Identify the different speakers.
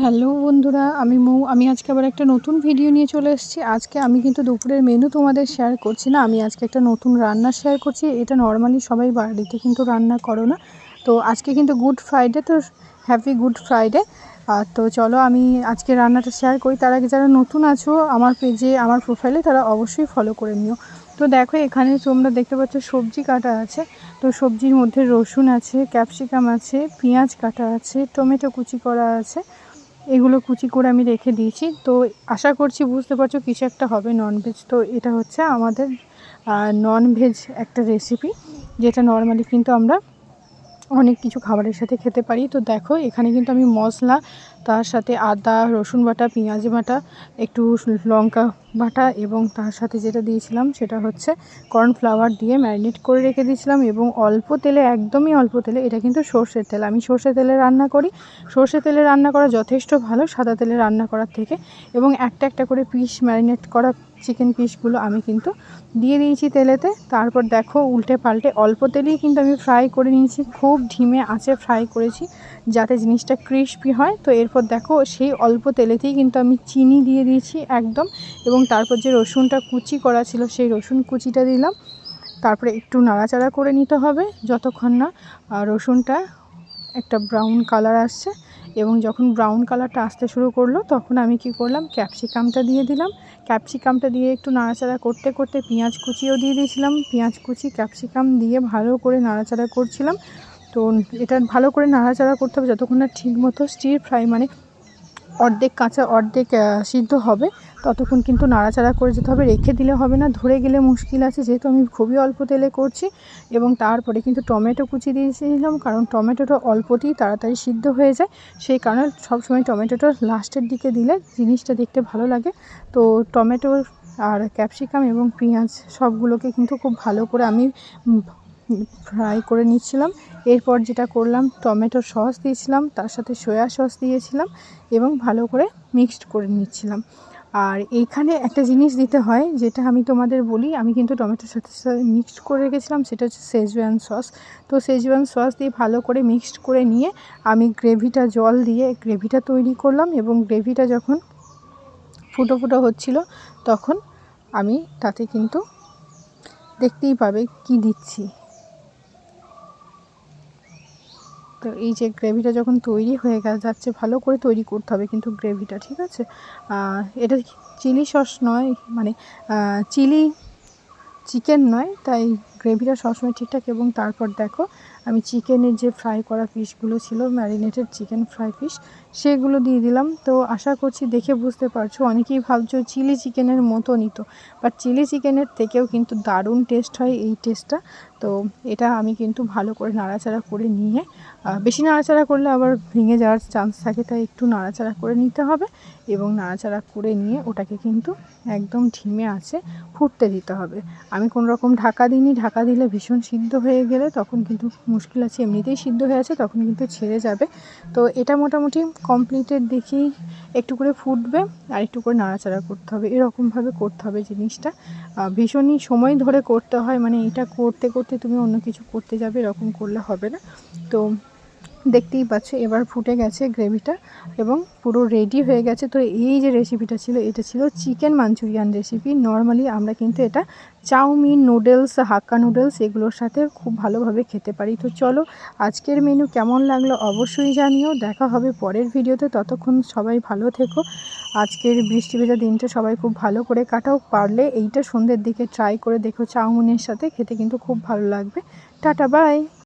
Speaker 1: Hello বন্ধুরা, আমি মৌ। আমি আজকে আবার একটা নতুন ভিডিও নিয়ে চলে এসেছি। আজকে আমি কিন্তু দুপুরের মেনু তোমাদের শেয়ার করছি না। আমি আজকে একটা নতুন রান্না শেয়ার করছি। এটা নর্মালি সবাই বাড়িতে কিন্তু রান্না করো না। তো আজকে কিন্তু গুড ফ্রাইডে তো হ্যাপি গুড ফ্রাইডে আর তো চলো আমি আজকে রান্নাটা শেয়ার করি। তার আগে যারা নতুন আছো, আমার পেজে আমার প্রোফাইলে তারা অবশ্যই ফলো করে নিও। তো দেখো, এখানে তোমরা দেখতে পাচ্ছ সবজি কাটা আছে। তো সবজির মধ্যে রসুন আছে ক্যাপসিকাম আছে, পেঁয়াজ কাটা আছে টমেটো কুচি করা আছে। এগুলো কুচি করে আমি রেখে দিয়েছি। তো আশা করছি বুঝতে পারছ কিছু একটা হবে ননভেজ তো এটা হচ্ছে আমাদের ননভেজ একটা রেসিপি যেটা নর্মালি কিন্তু আমরা অনেক কিছু খাবারের সাথে খেতে পারি। তো দেখো এখানে কিন্তু আমি মশলা তার সাথে আদা, রসুন বাটা, পেঁয়াজ বাটা, একটু লঙ্কা বাটা এবং তার সাথে যেটা দিয়েছিলাম সেটা হচ্ছে কর্নফ্লাওয়ার দিয়ে ম্যারিনেট করে রেখে দিয়েছিলাম এবং অল্প তেলে, একদমই অল্প তেলে, এটা কিন্তু সর্ষের তেল। আমি সর্ষের তেলে রান্না করি। সর্ষের তেলে রান্না করা যথেষ্ট ভালো, সাদা তেলে রান্না করার থেকে এবং একটা একটা করে পিস ম্যারিনেট করা চিকেন পিসগুলো আমি কিন্তু দিয়ে দিয়েছি তেলেতে। তারপর দেখো উল্টে পাল্টে অল্প তেলেই কিন্তু আমি ফ্রাই করে নিয়েছি। খুব ঢিমে আছে, ফ্রাই করেছি। যাতে জিনিসটা ক্রিস্পি হয়, তো এরপর দেখো সেই অল্প তেলেতেই কিন্তু আমি চিনি দিয়ে দিয়েছি একদম এবং তারপর যে রসুনটা কুচি করা ছিল সেই রসুন কুচিটা দিলাম। তারপরে একটু নাড়াচাড়া করে নিতে হবে যতক্ষণ না রসুনটা একটা ব্রাউন কালার আসছে এবং যখন ব্রাউন কালারটা আসতে শুরু করল তখন আমি কি করলাম ক্যাপসিকামটা দিয়ে দিলাম। ক্যাপসিকামটা দিয়ে একটু নাড়াচাড়া করতে করতে পেঁয়াজ কুচিও দিয়ে দিয়েছিলাম। পেঁয়াজ কুচি ক্যাপসিকাম দিয়ে ভালো করে নাড়াচাড়া করছিলাম। তো এটা ভালো করে নাড়াচাড়া করতে হবে যতক্ষণ না ঠিক মতো স্টির ফ্রাই মানে অর্ধেক কাঁচা, অর্ধেক সিদ্ধ হবে, ততক্ষণ কিন্তু নাড়াচাড়া করে যেতে হবে। রেখে দিলে হবে না, ধরে গেলে মুশকিল আছে, যেহেতু আমি খুবই অল্প তেলে করছি এবং তারপরে কিন্তু টমেটো কুচি দিয়েছিলাম, কারণ টমেটোটা অল্পতেই তাড়াতাড়ি সিদ্ধ হয়ে যায়। সেই কারণে সবসময় টমেটোটা লাস্টের দিকে দিলে জিনিসটা দেখতে ভালো লাগে। তো টমেটো আর ক্যাপসিকাম এবং পেঁয়াজ সবগুলোকে কিন্তু খুব ভালো করে আমি ফ্রাই করে নিচ্ছিলাম। এরপর যেটা করলাম, টমেটো সস দিয়েছিলাম, তার সাথে সয়া সস দিয়েছিলাম এবং ভালো করে মিক্সড করে নিচ্ছিলাম। আর এইখানে একটা জিনিস দিতে হয়, যেটা আমি তোমাদের বলি, আমি কিন্তু টমেটোর সাথে সাথে মিক্সড করে রেখেছিলাম, সেটা হচ্ছে সেজওয়ান সস তো সেজওয়ান সস দিয়ে ভালো করে মিক্সড করে নিয়ে আমি গ্রেভিটা জল দিয়ে গ্রেভিটা তৈরি করলাম এবং গ্রেভিটা যখন ফুটো ফুটো হচ্ছিল, তখন আমি তাতে কিন্তু দেখতেই পাবে কি দিচ্ছি তো এই যে গ্রেভিটা যখন তৈরি হয়ে গেছে যাচ্ছে ভালো করে তৈরি করতে হবে কিন্তু গ্রেভিটা, ঠিক আছে? এটা চিলি সস নয় মানে চিলি চিকেন নয়, তাই গ্রেভিটা সবসময় ঠিকঠাক এবং তারপর দেখো আমি চিকেনের যে ফ্রাই করা পিসগুলো ছিল ম্যারিনেটেড চিকেন ফ্রাই পিস সেগুলো দিয়ে দিলাম। তো আশা করছি দেখে বুঝতে পারছ, অনেকেই ভাবছ চিলি চিকেনের মতনই তো বাট চিলি চিকেনের থেকেও কিন্তু দারুণ টেস্ট হয় এই টেস্টটা তো এটা আমি কিন্তু ভালো করে নাড়াচাড়া করে নিয়ে বেশি নাড়াচাড়া করলে আবার ভেঙে যাওয়ার চান্স থাকে, তাই একটু নাড়াচাড়া করে নিতে হবে এবং নাড়াচাড়া করে নিয়ে ওটাকে কিন্তু একদম ঢিমে আছে ফুটতে দিতে হবে। আমি কোনো রকম ঢাকা দিইনি, ঢাকা দিলে ভীষণ সিদ্ধ হয়ে গেলে তখন কিন্তু মুশকিল আছে, এমনিতেই সিদ্ধ হয়ে আছে তখন কিন্তু ছেড়ে যাবে। তো এটা মোটামুটি কমপ্লিটের দেখি একটু করে ফুটবে, আর একটু করে নাড়াচাড়া করতে হবে। এরকমভাবে করতে হবে জিনিসটা। ভীষণই সময় ধরে করতে হয় মানে এটা করতে করতে তুমি অন্য কিছু করতে যাবে, এরকম করলে হবে না। তো দেখতেই পাচ্ছ, এবার ফুটে গেছে গ্রেভিটা এবং পুরো রেডি হয়ে গেছে। তো এই যে রেসিপিটা ছিল, এটা ছিল চিকেন মাঞ্চুরিয়ান রেসিপি নর্মালি আমরা কিন্তু এটা চাউমিন নুডলস হাক্কা নুডলস এগুলোর সাথে খুব ভালোভাবে খেতে পারি। তো চলো, আজকের মেনু কেমন লাগল অবশ্যই জানিও। দেখা হবে পরের ভিডিওতে ততক্ষণ সবাই ভালো থেকো। আজকের বৃষ্টি ভেজা দিনটা সবাই খুব ভালো করে কাটাও। পারলে এইটা সন্ধ্যের দিকে ট্রাই করে দেখো চাউমিনের সাথে। খেতে কিন্তু খুব ভালো লাগবে। Tata bye